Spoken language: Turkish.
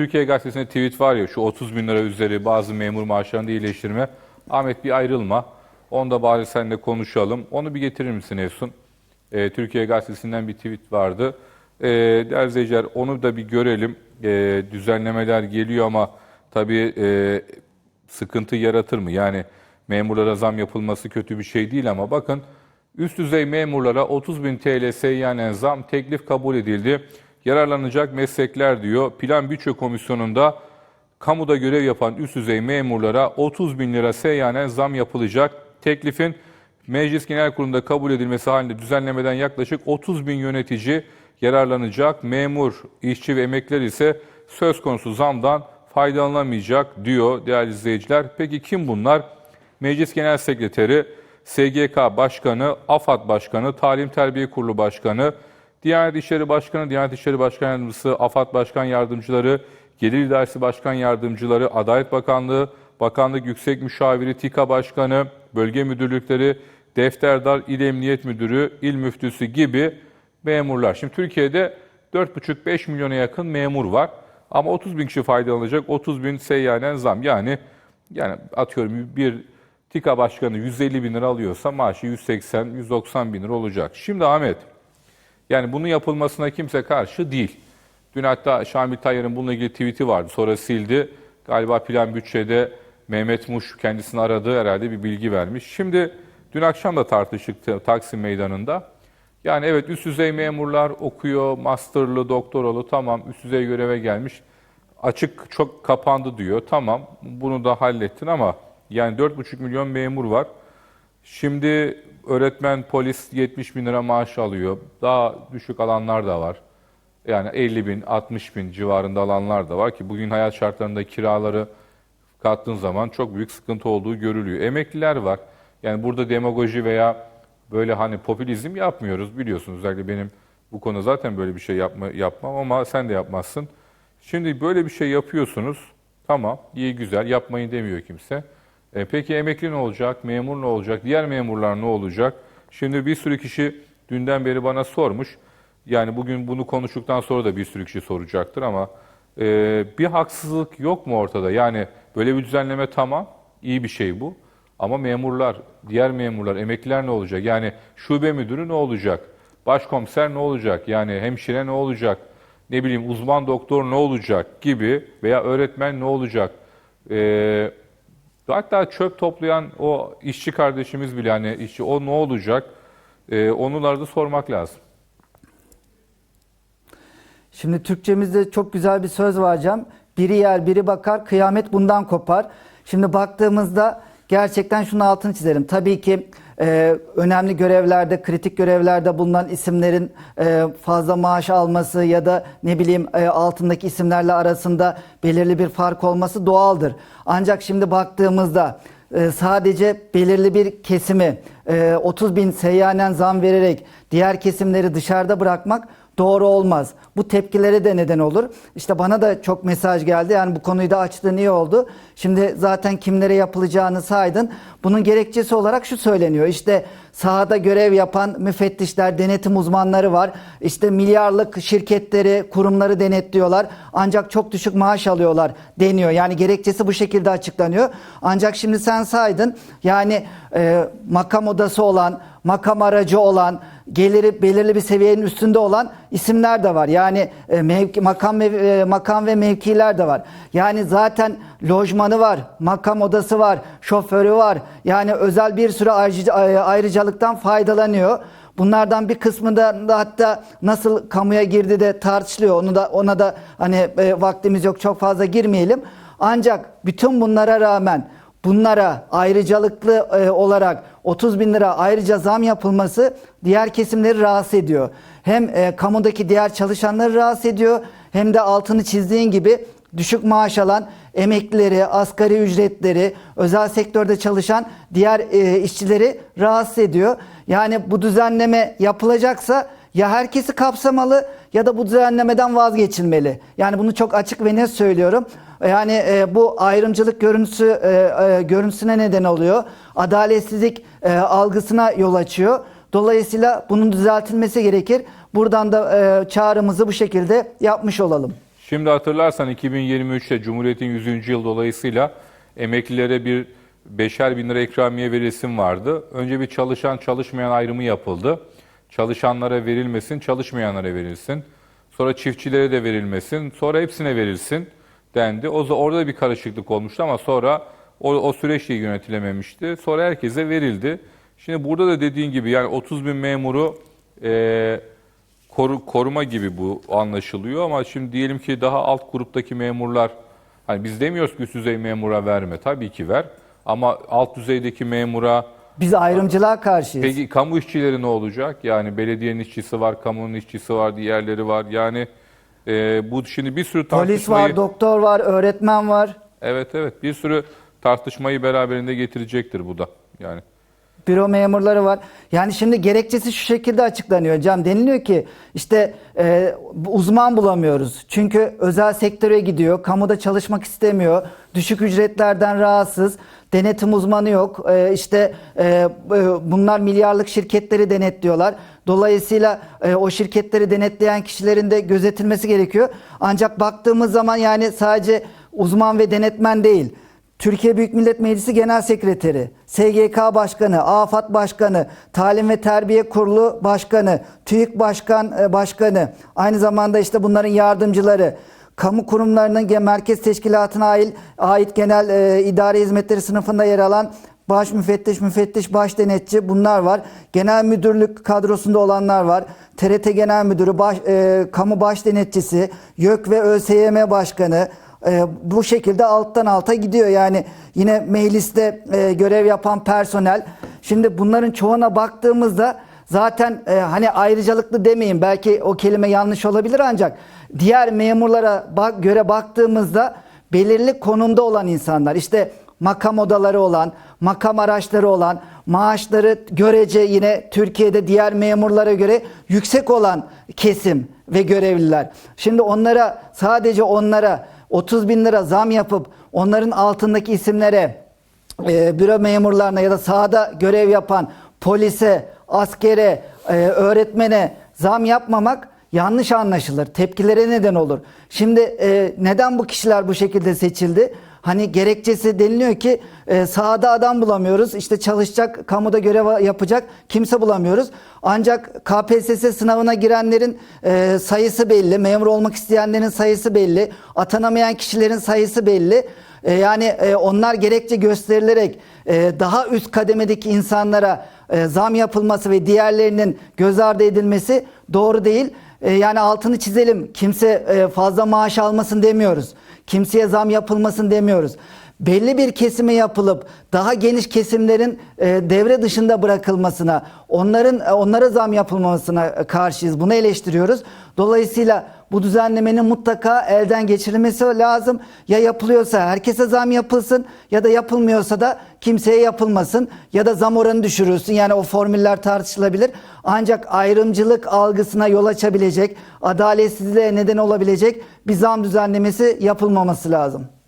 Türkiye Gazetesi'nde tweet var ya şu 30 bin lira üzeri bazı memur maaşlarında iyileştirme. Ahmet bir ayrılma. Onu da bari seninle konuşalım. Onu bir getirir misin Efsun? Ee, Türkiye Gazetesi'nden bir tweet vardı. Ee, değerli izleyiciler onu da bir görelim. Ee, düzenlemeler geliyor ama tabii e, sıkıntı yaratır mı? Yani memurlara zam yapılması kötü bir şey değil ama bakın üst düzey memurlara 30 bin TL seyyanen zam teklif kabul edildi. Yararlanacak meslekler diyor. Plan Bütçe Komisyonu'nda kamuda görev yapan üst düzey memurlara 30 bin lira seyyanen zam yapılacak. Teklifin Meclis Genel Kurulu'nda kabul edilmesi halinde düzenlemeden yaklaşık 30 bin yönetici yararlanacak. Memur, işçi ve emekliler ise söz konusu zamdan faydalanamayacak diyor değerli izleyiciler. Peki kim bunlar? Meclis Genel Sekreteri, SGK Başkanı, AFAD Başkanı, Talim Terbiye Kurulu Başkanı, Diyanet İşleri Başkanı, Diyanet İşleri Başkan Yardımcısı, AFAD Başkan Yardımcıları, Gelir İdaresi Başkan Yardımcıları, Adalet Bakanlığı, Bakanlık Yüksek Müşaviri, TİKA Başkanı, Bölge Müdürlükleri, Defterdar İl Emniyet Müdürü, İl Müftüsü gibi memurlar. Şimdi Türkiye'de 4,5-5 milyona yakın memur var. Ama 30 bin kişi faydalanacak. 30 bin seyyanen zam. Yani yani atıyorum bir TİKA başkanı 150 bin lira alıyorsa maaşı 180-190 bin lira olacak. Şimdi Ahmet, yani bunun yapılmasına kimse karşı değil. Dün hatta Şamil Tayyar'ın bununla ilgili tweet'i vardı. Sonra sildi. Galiba plan bütçede Mehmet Muş kendisini aradı herhalde bir bilgi vermiş. Şimdi dün akşam da tartıştık Taksim Meydanı'nda. Yani evet üst düzey memurlar okuyor, masterlı, doktoralı tamam üst düzey göreve gelmiş. Açık çok kapandı diyor. Tamam bunu da hallettin ama yani 4,5 milyon memur var. Şimdi öğretmen, polis 70 bin lira maaş alıyor. Daha düşük alanlar da var. Yani 50 bin, 60 bin civarında alanlar da var ki bugün hayat şartlarında kiraları kattığın zaman çok büyük sıkıntı olduğu görülüyor. Emekliler var. Yani burada demagoji veya böyle hani popülizm yapmıyoruz biliyorsunuz. Özellikle benim bu konu zaten böyle bir şey yapma, yapmam ama sen de yapmazsın. Şimdi böyle bir şey yapıyorsunuz. Tamam, iyi güzel yapmayın demiyor kimse. E, peki emekli ne olacak, memur ne olacak, diğer memurlar ne olacak? Şimdi bir sürü kişi dünden beri bana sormuş. Yani bugün bunu konuştuktan sonra da bir sürü kişi soracaktır ama e, bir haksızlık yok mu ortada? Yani böyle bir düzenleme tamam, iyi bir şey bu. Ama memurlar, diğer memurlar, emekliler ne olacak? Yani şube müdürü ne olacak? Başkomiser ne olacak? Yani hemşire ne olacak? Ne bileyim uzman doktor ne olacak gibi veya öğretmen ne olacak? Ee, hatta çöp toplayan o işçi kardeşimiz bile hani işçi o ne olacak? Ee, onları da sormak lazım. Şimdi Türkçemizde çok güzel bir söz var hocam. Biri yer biri bakar kıyamet bundan kopar. Şimdi baktığımızda gerçekten şunu altını çizelim. Tabii ki e, önemli görevlerde, kritik görevlerde bulunan isimlerin e, fazla maaş alması ya da ne bileyim e, altındaki isimlerle arasında belirli bir fark olması doğaldır. Ancak şimdi baktığımızda e, sadece belirli bir kesimi e, 30 bin seyyanen zam vererek diğer kesimleri dışarıda bırakmak doğru olmaz. Bu tepkilere de neden olur. İşte bana da çok mesaj geldi. Yani bu konuyu da açtığın iyi oldu. Şimdi zaten kimlere yapılacağını saydın. Bunun gerekçesi olarak şu söyleniyor. İşte sahada görev yapan müfettişler, denetim uzmanları var. İşte milyarlık şirketleri, kurumları denetliyorlar. Ancak çok düşük maaş alıyorlar deniyor. Yani gerekçesi bu şekilde açıklanıyor. Ancak şimdi sen saydın. Yani e, makam odası olan, makam aracı olan, geliri belirli bir seviyenin üstünde olan isimler de var. Yani e, mevki, makam e, makam ve mevkiler de var. Yani zaten lojmanı var, makam odası var, şoförü var. Yani özel bir sürü ayrıca, ayrıcalıktan faydalanıyor. Bunlardan bir kısmında da hatta nasıl kamuya girdi de tartışılıyor. Onu da ona da hani e, vaktimiz yok çok fazla girmeyelim. Ancak bütün bunlara rağmen bunlara ayrıcalıklı e, olarak 30 bin lira ayrıca zam yapılması diğer kesimleri rahatsız ediyor. Hem e, kamudaki diğer çalışanları rahatsız ediyor hem de altını çizdiğin gibi düşük maaş alan emeklileri, asgari ücretleri, özel sektörde çalışan diğer e, işçileri rahatsız ediyor. Yani bu düzenleme yapılacaksa ya herkesi kapsamalı ya da bu düzenlemeden vazgeçilmeli. Yani bunu çok açık ve net söylüyorum. Yani e, bu ayrımcılık görüntüsü e, e, görüntüsüne neden oluyor. Adaletsizlik e, algısına yol açıyor. Dolayısıyla bunun düzeltilmesi gerekir. Buradan da e, çağrımızı bu şekilde yapmış olalım. Şimdi hatırlarsan 2023'te Cumhuriyet'in 100. yıl dolayısıyla emeklilere bir beşer bin lira ikramiye verilsin vardı. Önce bir çalışan çalışmayan ayrımı yapıldı. Çalışanlara verilmesin, çalışmayanlara verilsin. Sonra çiftçilere de verilmesin, sonra hepsine verilsin dendi. O da orada bir karışıklık olmuştu ama sonra o, o süreç de yönetilememişti. Sonra herkese verildi. Şimdi burada da dediğin gibi yani 30 bin memuru eee koru, koruma gibi bu anlaşılıyor ama şimdi diyelim ki daha alt gruptaki memurlar hani biz demiyoruz ki üst düzey memura verme tabii ki ver ama alt düzeydeki memura Biz ayrımcılığa karşıyız. peki kamu işçileri ne olacak? Yani belediyenin işçisi var, kamunun işçisi var, diğerleri var. Yani e, bu şimdi bir sürü Polis tartışmayı var, doktor var, öğretmen var. evet evet bir sürü tartışmayı beraberinde getirecektir bu da. Yani büro memurları var. Yani şimdi gerekçesi şu şekilde açıklanıyor hocam. Deniliyor ki işte e, uzman bulamıyoruz. Çünkü özel sektöre gidiyor. Kamuda çalışmak istemiyor. Düşük ücretlerden rahatsız. Denetim uzmanı yok. E, işte e, e, bunlar milyarlık şirketleri denetliyorlar. Dolayısıyla e, o şirketleri denetleyen kişilerin de gözetilmesi gerekiyor. Ancak baktığımız zaman yani sadece uzman ve denetmen değil. Türkiye Büyük Millet Meclisi Genel Sekreteri, SGK Başkanı, AFAD Başkanı, Talim ve Terbiye Kurulu Başkanı, TÜİK Başkan e, Başkanı, aynı zamanda işte bunların yardımcıları, kamu kurumlarının merkez teşkilatına ait, ait genel e, idare hizmetleri sınıfında yer alan baş müfettiş, müfettiş, baş denetçi bunlar var. Genel müdürlük kadrosunda olanlar var. TRT Genel Müdürü, baş, e, kamu baş denetçisi, YÖK ve ÖSYM Başkanı, e, bu şekilde alttan alta gidiyor. Yani yine mecliste e, görev yapan personel. Şimdi bunların çoğuna baktığımızda zaten e, hani ayrıcalıklı demeyin belki o kelime yanlış olabilir ancak diğer memurlara bak, göre baktığımızda belirli konumda olan insanlar işte makam odaları olan, makam araçları olan, maaşları görece yine Türkiye'de diğer memurlara göre yüksek olan kesim ve görevliler. Şimdi onlara sadece onlara 30 bin lira zam yapıp onların altındaki isimlere e, büro memurlarına ya da sahada görev yapan polise, askere, e, öğretmene zam yapmamak yanlış anlaşılır. Tepkilere neden olur. Şimdi e, neden bu kişiler bu şekilde seçildi? Hani gerekçesi deniliyor ki e, sahada adam bulamıyoruz. İşte çalışacak, kamuda görev yapacak kimse bulamıyoruz. Ancak KPSS sınavına girenlerin e, sayısı belli. Memur olmak isteyenlerin sayısı belli. Atanamayan kişilerin sayısı belli. E, yani e, onlar gerekçe gösterilerek e, daha üst kademedeki insanlara e, zam yapılması ve diğerlerinin göz ardı edilmesi doğru değil. E, yani altını çizelim. Kimse e, fazla maaş almasın demiyoruz. Kimseye zam yapılmasın demiyoruz. Belli bir kesime yapılıp daha geniş kesimlerin e, devre dışında bırakılmasına, onların e, onlara zam yapılmasına karşıyız. Bunu eleştiriyoruz. Dolayısıyla bu düzenlemenin mutlaka elden geçirilmesi lazım. Ya yapılıyorsa herkese zam yapılsın ya da yapılmıyorsa da kimseye yapılmasın ya da zam oranı düşürülsün. Yani o formüller tartışılabilir. Ancak ayrımcılık algısına yol açabilecek, adaletsizliğe neden olabilecek bir zam düzenlemesi yapılmaması lazım.